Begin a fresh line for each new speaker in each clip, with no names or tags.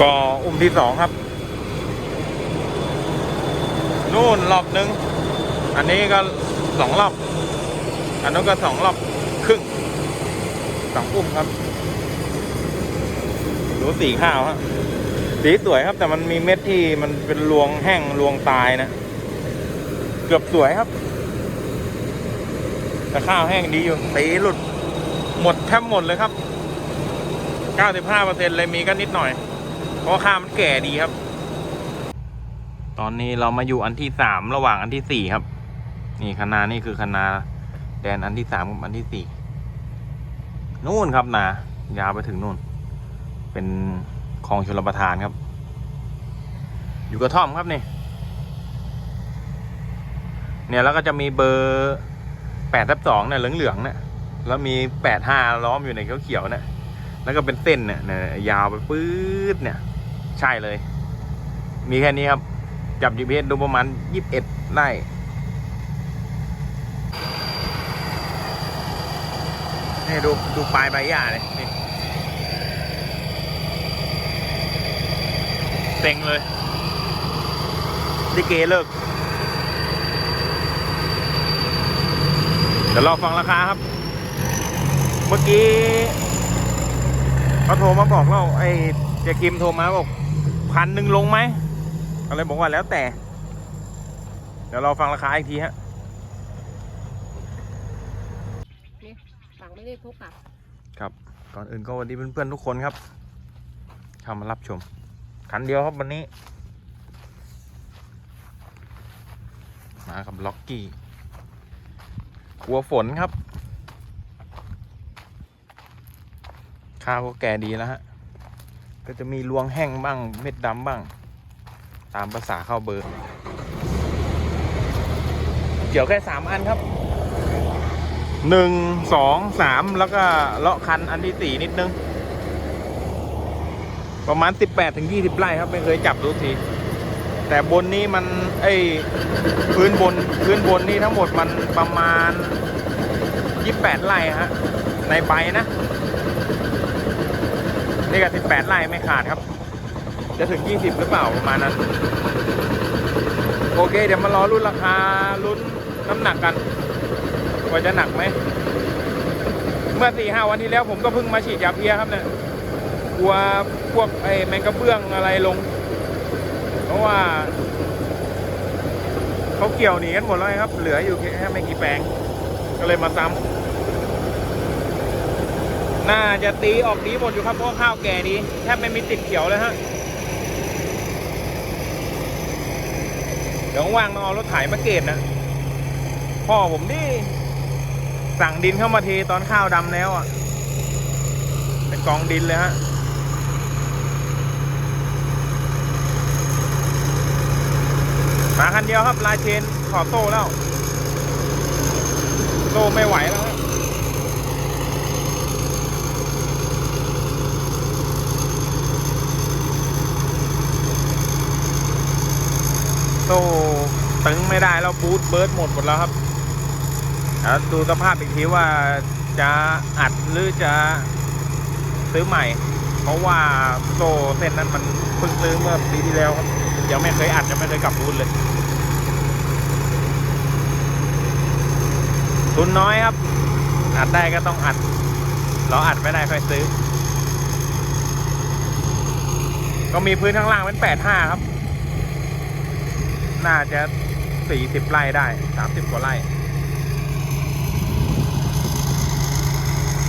ก็อุ้มที่สองครับ นู่นรอบหนึ่งอันนี้ก็สองรอบ อันนั้นก็สองรอบครึ่งสองอุ้มครับดูสีข้าวฮะสีสวยครับ แต่มันมีเม็ดที่มันเป็นรวงแห้งรวงตายนะ เกือบสวยครับ แต่ข้าวแห้งดีอยู่สีหลุด หมดแทบหมดเลยครับ 95%เลยมีก็นิดหน่อย เพราะว่าข้ามันแก่ดีครับ ตอนนี้เรามาอยู่อันที่สามระหว่างอันที่สี่ครับ นี่คณานี่คือคณาแดนอันที่สามกับอันที่สี่นู่นครับนายาวไปถึงนู่น เป็นคลองชลประทานครับ อยู่กระท่อมครับนี่ เนี่ยแล้วก็จะมีเบอร์แปดทับสองเนี่ยเหลืองๆเนี่ยแล้วมีแปดห้าล้อมอยู่ในเขียวๆเนี่ยแล้วก็เป็นเส้นเนี่ยเนี่ยยาวไปปื๊ดเนี่ย ใช่เลย มีแค่นี้ครับ จับ GPS ดูประมาณยี่สิบเอ็ดไร่นี่ดูดูปลายใบหญ้าเลยนี่เต็งเลยลิเกเลิก เดี๋ยวรอฟังราคาครับ เมื่อกี้เขาโทรมาบอกเราไอ้เจกิมโทรมาบอก พันหนึ่งลงไหมอะไรบอกว่าแล้วแต่ เดี๋ยวเราฟังราคาอีกทีฮะ
นี่สั่งไม่ได้ทุกอะ
ครับ ก่อนอื่นก็สวัสดีเพื่อนๆทุกคนครับเข้ามารับชม คันเดียวครับวันนี้ มากับล็อกกี้กลัวฝนครับ ข้าวก็แก่ดีแล้วฮะ ก็จะมีรวงแห้งบ้าง เม็ดดำบ้าง ตามภาษาเข้าเบอร์ เกี่ยวแค่สามอันครับหนึ่งสองสามแล้วก็เลาะคันอันที่สี่นิดนึง ประมาณสิบแปดถึงยี่สิบไร่ครับ ไม่เคยจับดูที แต่บนนี้มันไอ้พื้นบนพื้นบนนี่ทั้งหมดมันประมาณยี่แปดไร่ฮะ ในใบนะ นี่ก็สิบแปดไร่ไม่ขาดครับ จะถึงยี่สิบหรือเปล่าประมาณนั้น โอเค เดี๋ยวมารอรุ่นราคารุ่นน้ำหนักกัน ว่าจะหนักไหม เมื่อสี่ห้าวันที่แล้วผมก็เพิ่งมาฉีดยาเพียครับเนี่ยกลัวพวกไอ้แมงกระเบื้องอะไรลง เพราะว่าเขาเกี่ยวหนีกันหมดแล้วครับ เหลืออยู่แค่ไม่กี่แปลง ก็เลยมาซ้ำ น่าจะตีออกดีหมดอยู่ครับเพราะข้าวแก่ดีแทบไม่มีติดเขียวเลยฮะเดี๋ยวว่างมาเอารถไถมาเกตนะพ่อผมนี่สั่งดินเข้ามาเทตอนข้าวดำแล้วอะ เป็นกองดินเลยฮะมาคันเดียวครับลายเชนขอโต้แล้ว โต้ไม่ไหวแล้ว โต้ตึงไม่ได้แล้วบูทเบิร์ดหมดหมดแล้วครับแล้วดูสภาพอีกทีว่าจะอัดหรือจะซื้อใหม่ เพราะว่าโซ่เส้นนั้นมันเพิ่งซื้อเมื่อปีที่แล้วครับยังไม่เคยอัดยังไม่เคยกลับบูทเลยทุนน้อยครับ อัดได้ก็ต้องอัด เราอัดไม่ได้ค่อยซื้อ ก็มีพื้นข้างล่างเป็นแปดห้าครับ น่าจะสี่สิบไร่ได้สามสิบกว่าไร่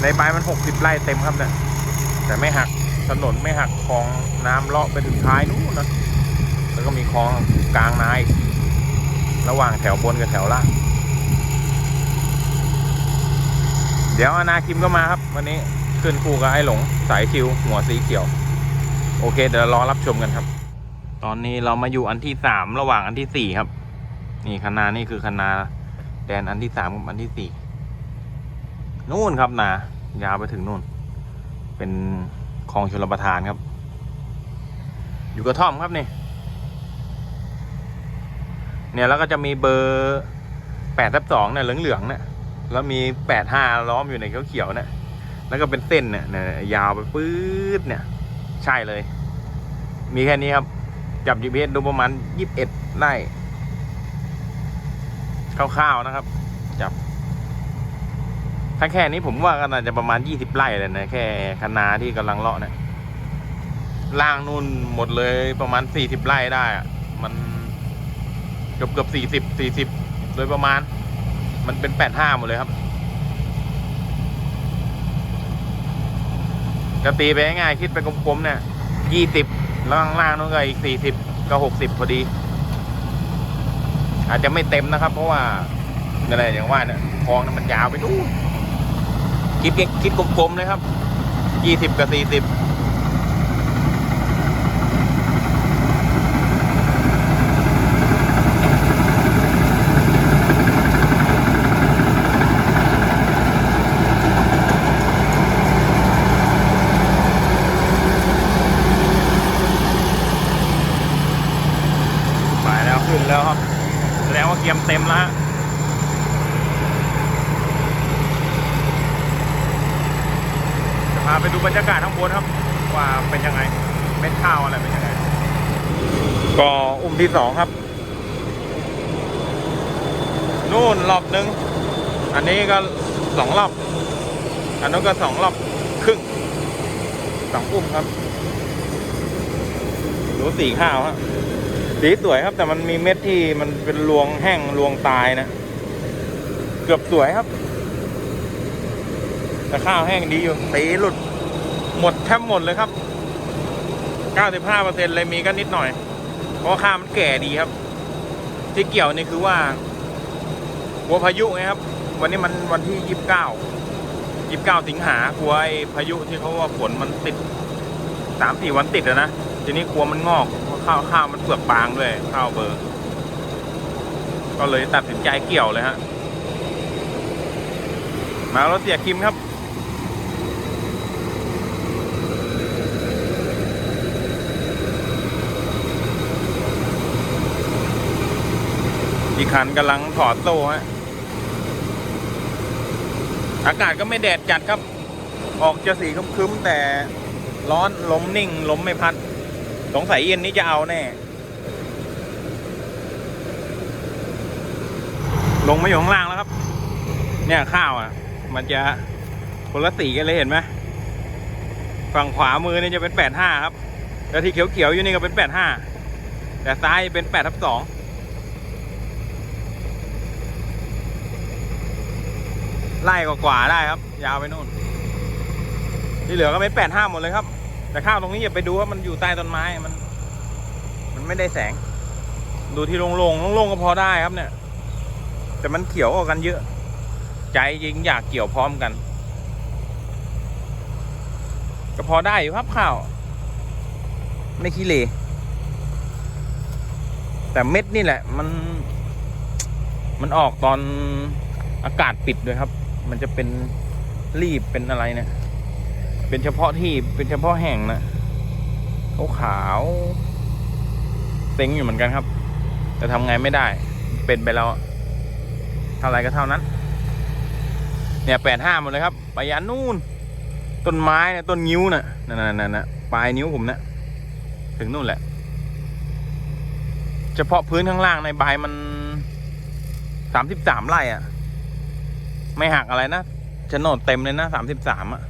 ในใบมันหกสิบไร่เต็มครับเนี่ยแต่ไม่หักถนนไม่หักคลองน้ำเลาะไปถึงท้ายนู้นนะแล้วก็มีคลองกลางนาอีกระหว่างแถวบนกับแถวล่าง เดี๋ยวอนาคิมก็มาครับ วันนี้ขึ้นคู่กับไอ้หลงสายคิว หัวสีเขียว โอเค เดี๋ยวรอรับชมกันครับ ตอนนี้เรามาอยู่อันที่สามระหว่างอันที่สี่ครับ นี่คณานี่คือคณาแดนอันที่สามกับอันที่สี่นู่นครับนายาวไปถึงนู่น เป็นคลองชลประทานครับ อยู่กระท่อมครับนี่ เนี่ยแล้วก็จะมีเบอร์แปดทับสองเนี่ยเหลืองๆเนี่ยแล้วมีแปดห้าล้อมอยู่ในเขียวๆเนี่ยแล้วก็เป็นเส้นเนี่ยเนี่ยยาวไปปื๊ดเนี่ย ใช่เลย มีแค่นี้ครับ จับ GPS ดูประมาณยี่สิบเอ็ดไร่คร่าวๆนะครับ จับ ถ้าแค่นี้ผมว่าก็น่าจะประมาณยี่สิบไร่เลยนะ แค่คณาที่กำลังเลาะเนี่ยล่างนู่นหมดเลยประมาณสี่สิบไร่ได้อะมันเกือบเกือบสี่สิบสี่สิบโดยประมาณ มันเป็นแปดห้าหมดเลยครับก็ตีไปง่ายๆคิดไปกลมๆเนี่ยยี่สิบ แล้วข้างล่างนู้นก็อีกสี่สิบก็หกสิบพอดี อาจจะไม่เต็มนะครับ เพราะว่าอะไรอย่างว่าเนี่ยคลองนั้นมันยาวไปนู่นคิดคิดกลมๆเลยครับยี่สิบกับสี่สิบ ไปแล้วขึ้นแล้วครับแสดงว่าเกียมเต็มแล้วฮะจะพาไปดูบ รรยากาศข้างบนครับ ว่าเป็นยังไงเม็ดข้าวอะไรเป็นยังไง ก็อุ้มที่สองครับ นู่นรอบหนึ่งอันนี้ก็สองรอบ อันนั้นก็สองรอบครึ่งสองอุ้มครับดูสีข้าวฮะสีสวยครับ แต่มันมีเม็ดที่มันเป็นรวงแห้งรวงตายนะ เกือบสวยครับ แต่ข้าวแห้งดีอยู่สีหลุด หมดแทบหมดเลยครับ 95%เลยมีก็นิดหน่อย เพราะว่าข้าวมันแก่ดีครับ ที่เกี่ยวนี่คือว่า หัวพายุไงครับ วันนี้มันวันที่ 29 29 สิงหากลัวไอ้พายุที่เขาว่าฝนมันติด 3-4 วันติดอะนะ ทีนี้กลัวมันงอกเพราะข้าวข้าวมันเปลือกบางด้วยข้าวเบอร์ ก็เลยตัดสินใจเกี่ยวเลยฮะ มารถเสียคิมครับ อีกคันกำลังถอดโซ่ฮะ อากาศก็ไม่แดดจัดครับ ออกจะสีครึ้มแต่ร้อนลมนิ่งลมไม่พัด สงสัยเย็นนี้จะเอาแน่ ลงมาอยู่ข้างล่างแล้วครับ เนี่ยข้าวอะ มันจะคนละสีกันเลยเห็นไหมฝั่งขวามือเนี่ยจะเป็นแปดห้าครับ แล้วที่เขียวๆอยู่นี่ก็เป็นแปดห้าแต่ซ้ายเป็นแปดทับสอง ไล่กว่าๆได้ครับ ยาวไปนู่น ที่เหลือก็เป็นแปดห้าหมดเลยครับ แต่ข้าวตรงนี้อย่าไปดูว่ามันอยู่ใต้ต้นไม้มัน มันไม่ได้แสง ดูที่โล่งๆโล่งๆก็พอได้ครับเนี่ย แต่มันเขียวออกกันเยอะ ใจยิงอยากเกี่ยวพร้อมกัน ก็พอได้อยู่ครับข้าว ไม่ขี้เลแต่เม็ดนี่แหละมันมันออกตอนอากาศปิดด้วยครับ มันจะเป็นรีบเป็นอะไรเนี่ย เป็นเฉพาะที่เป็นเฉพาะแห่งนะขาวขาวเซ็งอยู่เหมือนกันครับ แต่ทำไงไม่ได้ เป็นไปแล้วเท่าไรก็เท่านั้น เนี่ยแปดห้าหมดเลยครับไปยันนู่น ต้นไม้นี่ยต้นนิ้วน่ะนั่นน่ะนั่นปลายนิ้วผมนะถึงนู่นแหละ เฉพาะพื้นข้างล่างในใบมันสามสิบสามไร่อะ ไม่หักอะไรนะโฉนดเต็มเลยนะสามสิบสามอะ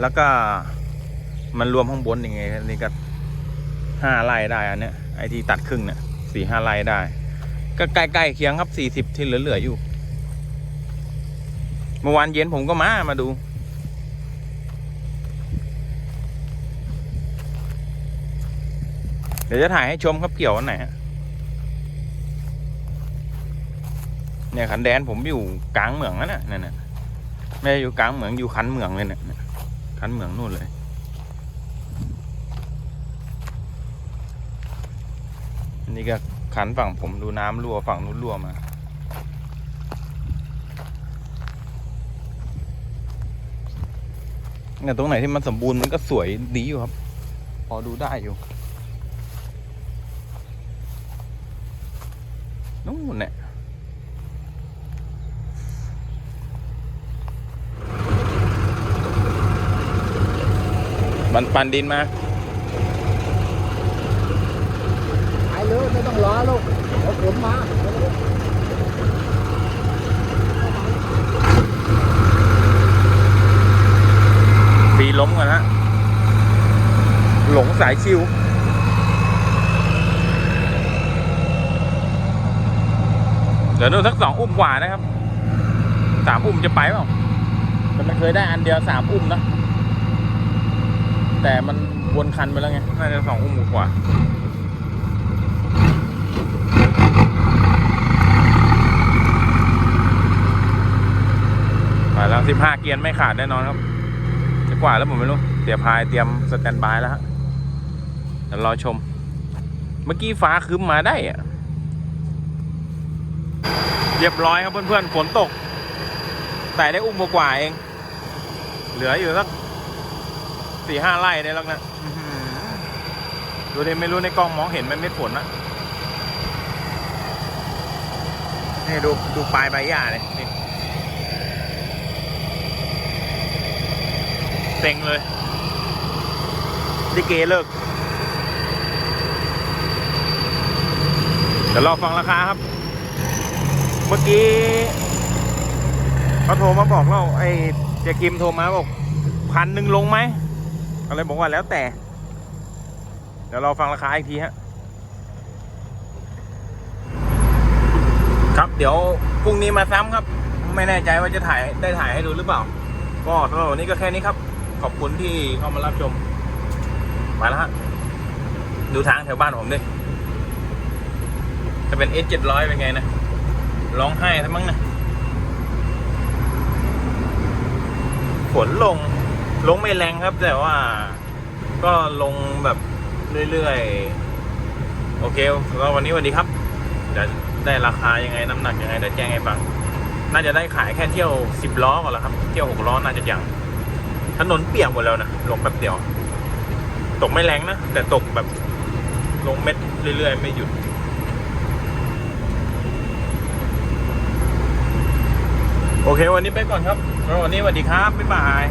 แล้วก็มันรวมข้างบนยังไงนี่ก็ห้าไร่ได้อันเนี้ยไอที่ตัดครึ่งเนี่ยสี่ห้าไร่ได้ ก็ใกล้ๆเคียงครับสี่สิบที่เหลือๆอยู่ เมื่อวานเย็นผมก็มามาดู เดี๋ยวจะถ่ายให้ชมครับเกี่ยววันไหนฮะ เนี่ยขันแดนผมอยู่กลางเหมืองนั่นน่ะนั่นน่ะไม่ได้อยู่กลางเหมืองอยู่คันเหมืองเลยเนี่ยเนี่ยคันเหมืองนู่นเลย อันนี้ก็คันฝั่งผมดูน้ำรั่วฝั่งนู้นรั่วมาเนี่ยตรงไหนที่มันสมบูรณ์มันก็สวยดีอยู่ครับ พอดูได้อยู่นู่นเนี่ย มันปันดินมา
เลยไม่ต้องรอลูกเดี๋ยวผมมา
ปีล้มกันฮะหลงสายชิวเดี๋ยวดูสักสองอุ้มกว่านะครับสามอุ้มจะไปเปล่าแต่มันเคยได้อันเดียวสามอุ้มนะ แต่มันวนคันไปแล้วไง น่าจะสองอุ้มกว่าไปแล้วสิบห้าเกียร์ไม่ขาดแน่นอนครับ จะกว่าแล้วผมไม่รู้ เสียพายเตรียมสแตนบายแล้วฮะเดี๋ยวรอชม เมื่อกี้ฟ้าคืมมาได้อะเรียบร้อยครับเพื่อนๆฝนตก แต่ได้อุ้มกว่าเอง เหลืออยู่สัก สี่ห้าไร่ได้แล้วนะอื้อหือดูดิไม่รู้ในกล้องมองเห็นไหมเม็ดฝนนะนี่ดูดูปลายใบหญ้าเลยนี่เต็งเลยลิเกเลิกเดี๋ยวรอฟังราคาครับ เมื่อกี้เขาโทรมาบอกเราไอ้เจกิมโทรมาบอกพันหนึ่งลงไหม ก็เลยบอกว่าแล้วแต่ เดี๋ยวเราฟังราคาอีกทีฮะ ครับเดี๋ยวพรุ่งนี้มาซ้ำครับ ไม่แน่ใจว่าจะถ่ายได้ถ่ายให้ดูหรือเปล่า ก็สำหรับวันนี้ก็แค่นี้ครับ ขอบคุณที่เข้ามารับชมมาแล้วฮะ ดูทางแถวบ้านผมดิจะเป็น S 7 0 0เป็นไงนะ ร้องไห้ทั้งมั้งนะฝนลง ลงไม่แรงครับ แต่ว่าก็ลงแบบเรื่อยๆ โอเคก็วันนี้สวัสดีครับ เดี๋ยวได้ราคายังไงน้ำหนักยังไงเดี๋ยวแจ้งให้ฟัง น่าจะได้ขายแค่เที่ยวสิบล้อก่อนล้วครับ เที่ยวหกล้อน่าจะยังถนนเปียกหมดแล้วนะลงแป๊บเดียว ตกไม่แรงนะ แต่ตกแบบลงเม็ดเรื่อย ๆ ไม่หยุดโอเค วันนี้ไปก่อนครับแล้ววันนี้สวัสดีครับ บ๊ายบาย